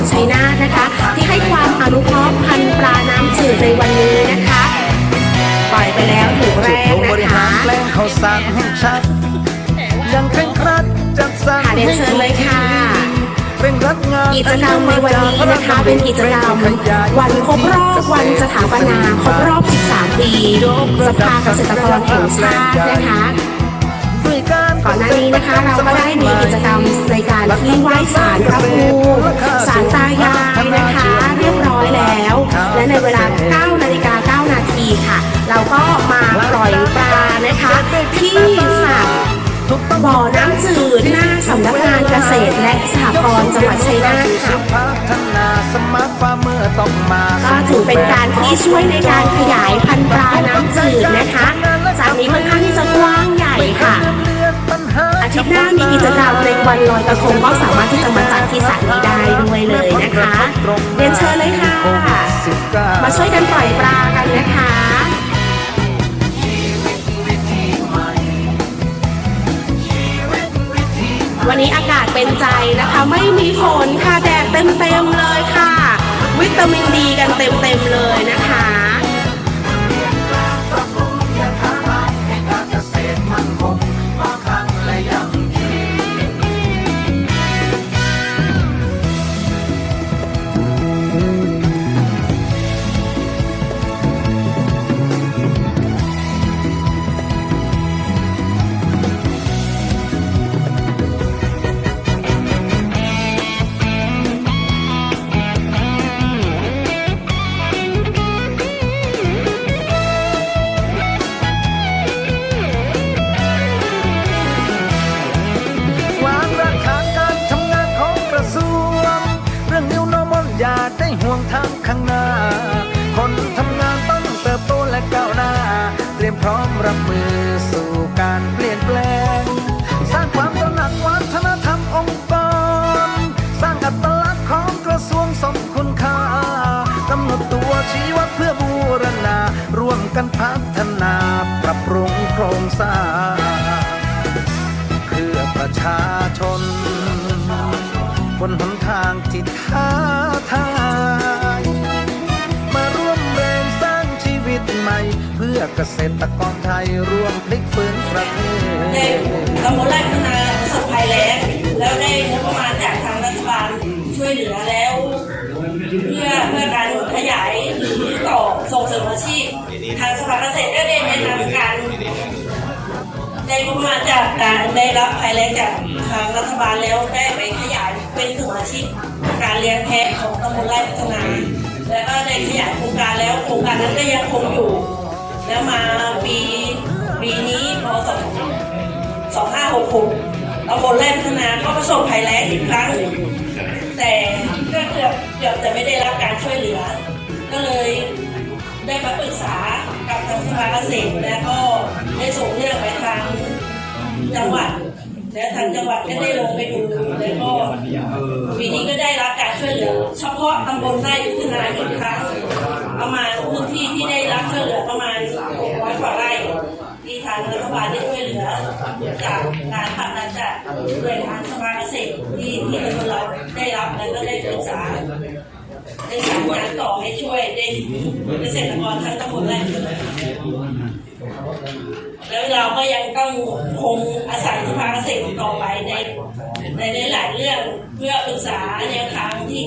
วัดชัยนาทนะคะ ที่ให้ความอนุเคราะห์พันปลาน้ำจืดในวันนี้นะคะ ปล่อยไปแล้วถูกแรงนะคะแกงเขาสั่งให้ชัดยังเคร่งครัดจัดสรรค่ะเรียนเชิญเลยค่ะกิจกรรมในวันนี้นะคะเป็นกิจกรรมวันครบรอบวันสถาปนาครบรอบ 13 ปีสภาเกษตรกรแห่งชาตินะคะก่อนหน้านี้นะคะเราก็ได้มีกิจกรรมในการที่ไหว้ศาลพระภูมิ บ่อน้ำจืดหน้าสำนักงานเกษตรและสหกรณ์จังหวัดชัยนาทค่ะก็ถือเป็นการที่ช่วยในการขยายพันธุ์ปลาน้ำจืดนะคะสระนี้ค่อนข้างที่จะกว้างใหญ่ค่ะอาทิตย์หน้ามีกิจกรรมในวันลอยกระทงก็สามารถที่จะมาจัดที่สระนี้ได้ด้วยเลยนะคะเรียนเชิญเลยค่ะ มาช่วยกันปล่อยปลากันนะคะ วันนี้อากาศเป็นใจนะคะ ไม่มีฝนค่ะแดดเต็มๆเลยค่ะ วิตามินดีกันเต็มๆเลยนะคะ วงทางข้างหน้า คนทำงานต้องเติบโตและก้าวหน้า เตรียมพร้อมรับมือสู่การเปลี่ยนแปลง สร้างความตระหนักวัฒนธรรมองค์กร สร้างอัตลักษณ์ของกระทรวงสมคุณค่ากำหนดตัวชี้วัดเพื่อบูรณา ร่วมกันพัฒนาปรับปรุงโครงสร้างเพื่อประชาชน บนหนทางที่ท้า กษตรกรไทยร่วมพลิกฟื้นประเทได้ตำบลไร่พัฒนาประสบภัยแล้งแล้วได้งบประมาณจากทางรัฐบาลช่วยเหลือแล้ว เพื่อเพื่อการขยายหรือต่อส่งเสริมอาชีพ ทางสภาเกษตรก็ได้แนะนำการได้งบประมาณจากการได้รับภัยแล้งจากทางรัฐบาลแล้วได้ไปขยายเป็นกลุ่มอาชีพ การเลี้ยงแพะของตำบลไร่พัฒนา แล้วก็ได้ขยายโครงการแล้วโครงการนั้นก็ยังคงอยู่ แล้วมาปีปีนี้พศ2566ตำบลแรกพัฒนาก็ประสบภัยแล้งอีกครั้ง แต่ก็เกือบเกือบจะไม่ได้รับการช่วยเหลือ ก็เลยได้มาปรึกษากับทางสภาเกษตรแล้วก็ได้ส่งเรื่องไปทางจังหวัดและทางจังหวัดก็ได้ลงไปดูแล้วก็ปีนี้ก็ได้รับการช่วยเหลือ เฉพาะตำบลไร่พัฒนาอีกครั้ง ประมาณพื้นที่ที่ได้รับช่วยเหลือประมาณ600กว่าไร่ ที่ทางรัฐบาลได้ช่วยเหลือจากการผลักดันจากหน่วยงาน สภาเกษตรที่ที่ตำบลเราได้รับแล้วก็ได้ปรึกษาได้สั่งานต่อให้ช่วยได้เกษตรกรทั้งตำบลไร่แล้วเราก็ยังต้องคงอาศัยสภาเกษตรต่อไปในในหลายเรื่องเพื่อปรึกษาแนวทางที่